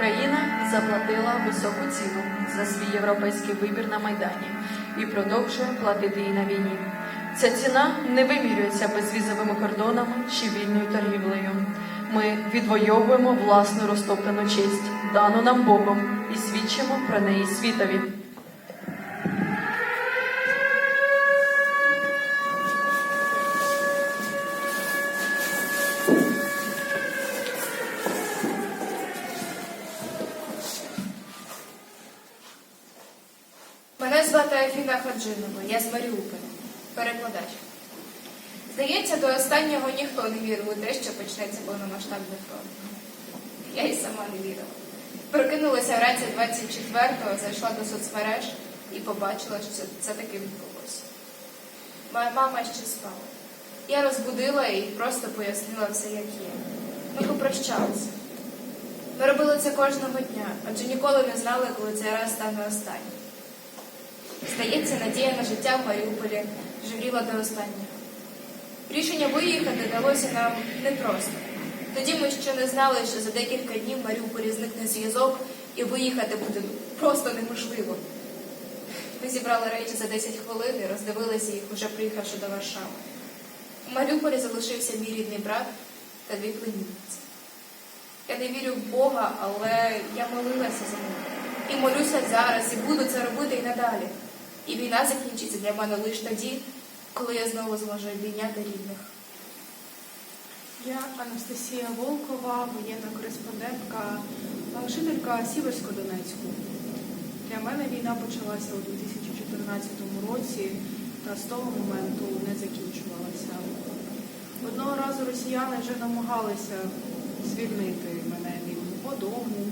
Україна заплатила високу ціну за свій європейський вибір на Майдані і продовжує платити і на війні. Ця ціна не вимірюється безвізовими кордонами чи вільною торгівлею. Ми відвоюємо власну розтоплену честь, дану нам Богом, і свідчимо про неї світові. Мене Афіна Хаджинова, я з Маріуполя, перекладач. Здається, до останнього ніхто не вірив у те, що почнеться повномасштабний фронт. Я і сама не вірила. Прокинулася вранці 24-го, зайшла до соцмереж і побачила, що це, таки відбулося. Моя мама ще спала. Я розбудила і просто пояснила все, як є. Ми попрощалися. Ми робили це кожного дня, адже ніколи не знали, коли цей раз стане останнім. Здається, надія на життя в Маріуполі жевріла до останнього. Рішення виїхати далося нам непросто. Тоді ми ще не знали, що за декілька днів в Маріуполі зникне зв'язок і виїхати буде просто неможливо. Ми зібрали речі за 10 хвилин і роздивилися їх, уже приїхавши до Варшави. У Маріуполі залишився мій рідний брат та дві племінниці. Я не вірю в Бога, але я молилася за них. І молюся зараз, і буду це робити і надалі. І війна закінчиться для мене лише тоді, коли я знову зможу обійняти рідних. Я Анастасія Волкова, воєнна кореспондентка, жителька Сіверсько-Донецьку. Для мене війна почалася у 2014 році та з того моменту не закінчувалася. Одного разу росіяни вже намагалися звільнити мене від мого дому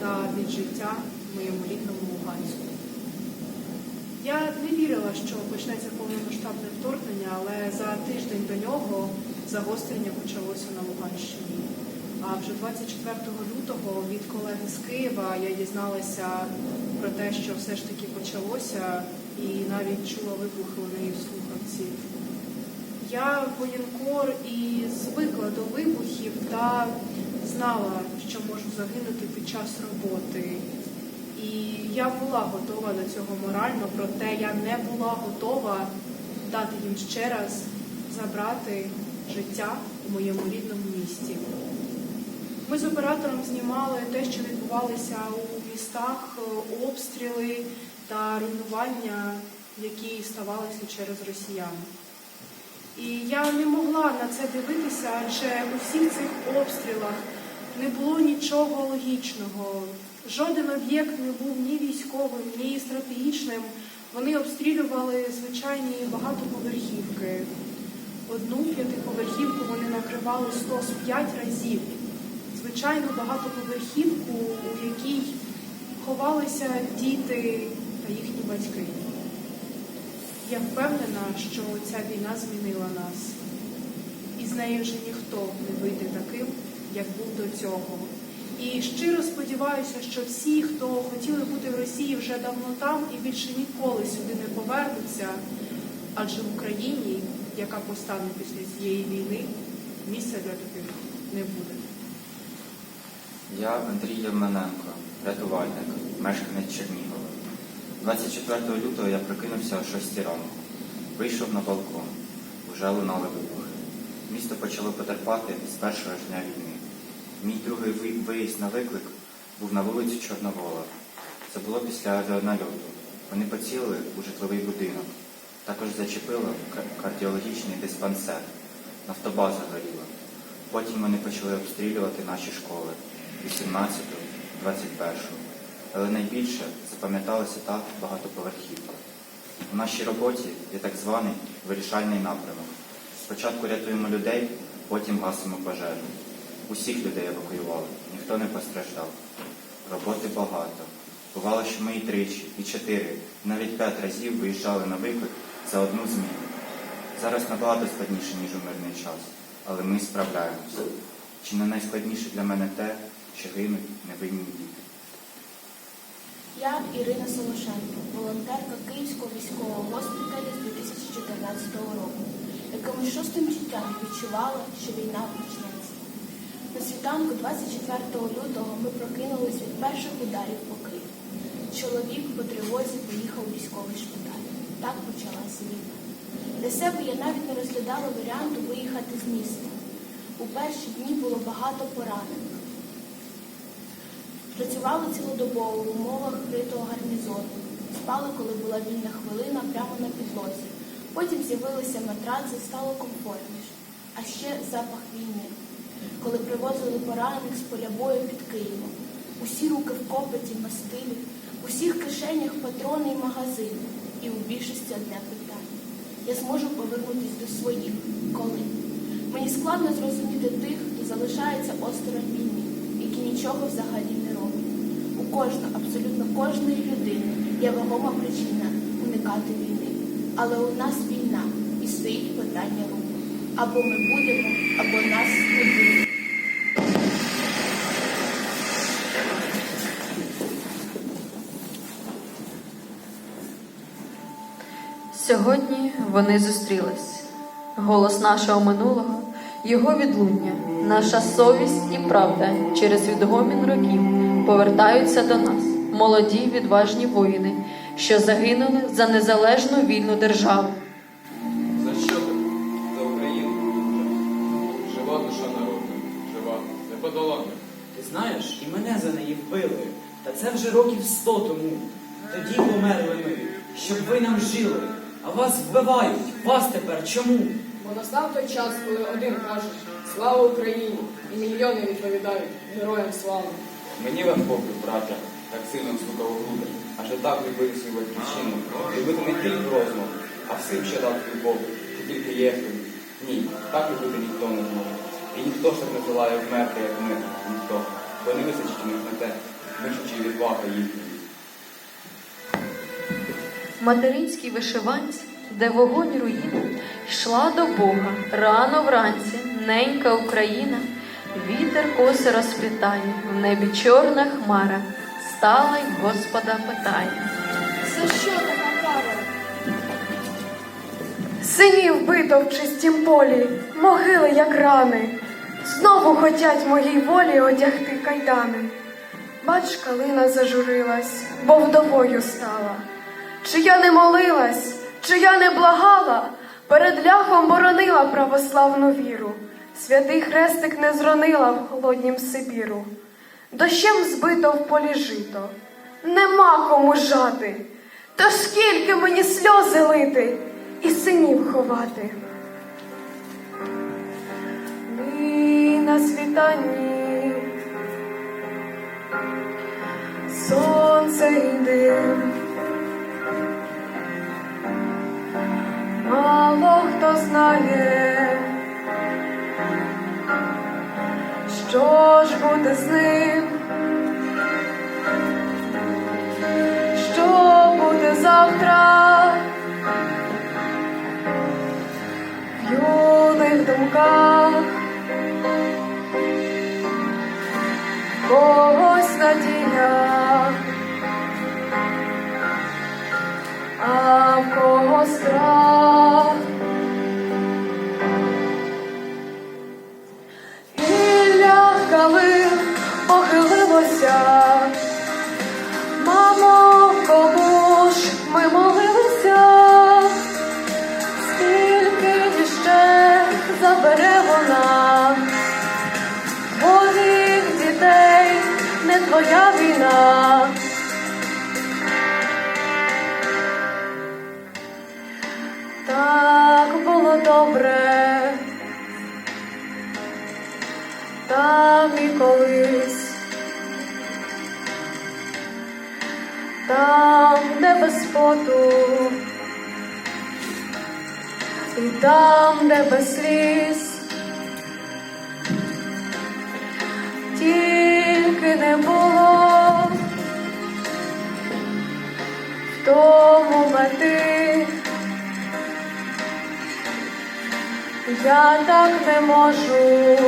та від життя в моєму рідному Луганську. Я не вірила, що почнеться повномасштабне вторгнення, але за тиждень до нього загострення почалося на Луганщині. А вже 24 лютого від колеги з Києва я дізналася про те, що все ж таки почалося, і навіть чула вибухи у неї в слухавці. Я воєнкор і звикла до вибухів та знала, що можу загинути під час роботи. І я була готова до цього морально, проте я не була готова дати їм ще раз забрати життя у моєму рідному місті. Ми з оператором знімали те, що відбувалося у містах, обстріли та руйнування, які ставалися через росіян. І я не могла на це дивитися, адже у всіх цих обстрілах не було нічого логічного. Жоден об'єкт не був ні військовим, ні стратегічним. Вони обстрілювали звичайні багатоповерхівки. Одну п'ятиповерхівку вони накривали 105 разів. Звичайну багатоповерхівку, у якій ховалися діти та їхні батьки. Я впевнена, що ця війна змінила нас, і з нею вже ніхто не вийде таким, як був до цього. І щиро сподіваюся, що всі, хто хотіли бути в Росії вже давно там і більше ніколи сюди не повернуться, адже в Україні, яка постане після цієї війни, місця для таких не буде. Я Андрій Євмененко, рятувальник, мешканець Чернігова. 24 лютого я прокинувся о 6 ранку. Вийшов на балкон. Уже лунали вибухи. Місто почало потерпати з першого ж дня війни. Мій другий виїзд на виклик був на вулиці Чорновола. Це було після авіанальоту. Вони поцілили у житловий будинок. Також зачепило кардіологічний диспансер. Нафтобаза горіла. Потім вони почали обстрілювати наші школи 18-ту, 21-ту. Але найбільше запам'яталася та багатоповерхівка. У нашій роботі є так званий вирішальний напрямок. Спочатку рятуємо людей, потім гасимо пожежу. Усіх людей евакуювали, ніхто не постраждав. Роботи багато. Бувало, що ми і тричі, і чотири, і навіть п'ять разів виїжджали на виклик за одну зміну. Зараз набагато складніше, ніж у мирний час, але ми справляємося. Чи не найскладніше для мене те, що гинуть невинні діти? Я Ірина Солошенко, волонтерка Київського військового госпіталю з 2014 року, якимось шостим життям відчувала, що війна почнеться. На світанку 24 лютого ми прокинулись від перших ударів по Києву. Чоловік по тривозі поїхав у військовий шпиталь. Так почалася війна. Для себе я навіть не розглядала варіанту виїхати з міста. У перші дні було багато поранених. Працювали цілодобово в умовах критого гарнізону. Спали, коли була вільна хвилина, прямо на підлозі. Потім з'явилися матраци, стало комфортніше. А ще запах війни. Коли привозили поранених з поля бою під Києвом. Усі руки в копоті, мастилі, в усіх кишенях патрони і магазини. І у більшості одне питання. Я зможу повернутися до своїх. Коли? Мені складно зрозуміти тих, хто залишається осторонь війни, які нічого взагалі не роблять. У кожного, абсолютно кожної людини є вагома причина уникати війни. Але у нас війна і стоїть питання руху. Або ми будемо, або нас не буде. Сьогодні вони зустрілись. Голос нашого минулого, його відлуння, наша совість і правда через відгомін років повертаються до нас, молоді відважні воїни, що загинули за незалежну вільну державу. За що ти? За Україну. Жива душа народу, жива, неподолана. Ти знаєш, і мене за неї вбили. Та це вже років сто тому. Тоді померли ми, щоб ви нам жили. А вас вбивають. Вас тепер чому? Бо настав той час, коли один каже Слава Україні! І мільйони відповідають Героям слава! Мені вам Богу, браття, так сильно стукав у груди, аже так любив свою батьківщину, любити не тільки розмов, а всім ще дати любов, чи тільки єхи. Ні, так любити ніхто не може. І ніхто ж так не желає вмерти, як ми, ніхто, бо не вистачить у них на те, вишучи відвага їхня. Материнській вишиванці, де вогонь руїн, йшла до Бога рано вранці, ненька Україна, вітер коси розплітає, в небі чорна хмара, стала й Господа питає. За що така кара? Синів бито в чистім полі, могили, як рани. Знову хотять моїй волі одягти кайдани. Бач, калина зажурилась, бо вдовою стала. Чи я не молилась, чи я не благала, перед ляхом боронила православну віру, святий хрестик не зронила в холоднім Сибіру. Дощем збито в полі жито, нема кому жати. Та скільки мені сльози лити і синів ховати. Ми на світанні, сонце йде, хто знає, що ж буде з ним. Що буде завтра? В юних думках когось надія, а в кого страх. Похилилося. Мамо, кому ж ми молилися, скільки ще забере вона, твоїх дітей не твоя війна. Так було добре, там і колись. Де і там, де без сліз, тільки не було в тому мети. Я так не можу,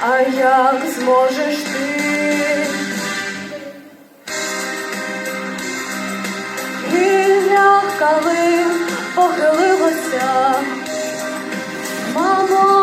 а як зможеш ти? Калин похилилося, мамо,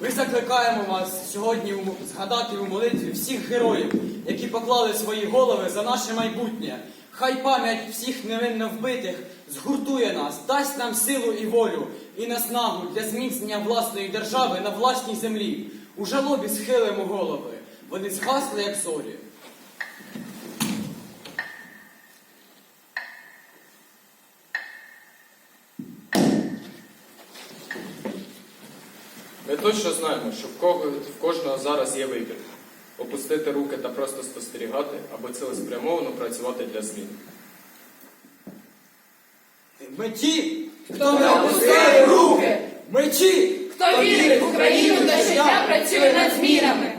Ми закликаємо вас сьогодні згадати у молитві всіх героїв, які поклали свої голови за наше майбутнє. Хай пам'ять всіх невинно вбитих згуртує нас, дасть нам силу і волю і наснагу для зміцнення власної держави на власній землі. У жалобі схилимо голови. Вони згасли, як зорі. Ми точно знаємо, що в, кого, в кожного зараз є вибір. Опустити руки та просто спостерігати, або цілеспрямовано працювати для змін. Ми ті, хто не опускає руки! Ми ті, Хто вірить в Україну та життя працює над змінами?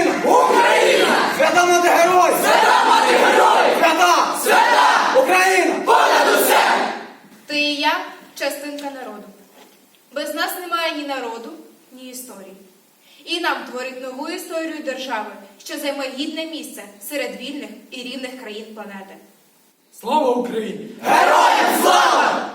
Україна! Україна! Свята мати герой! Свята мати герой! Свята! Свята! Україна! Понад усе! Ти і я частинка народу. Без нас немає ні народу, ні історії. І нам творить нову історію держави, що займе гідне місце серед вільних і рівних країн планети. Слава Україні! Героям слава!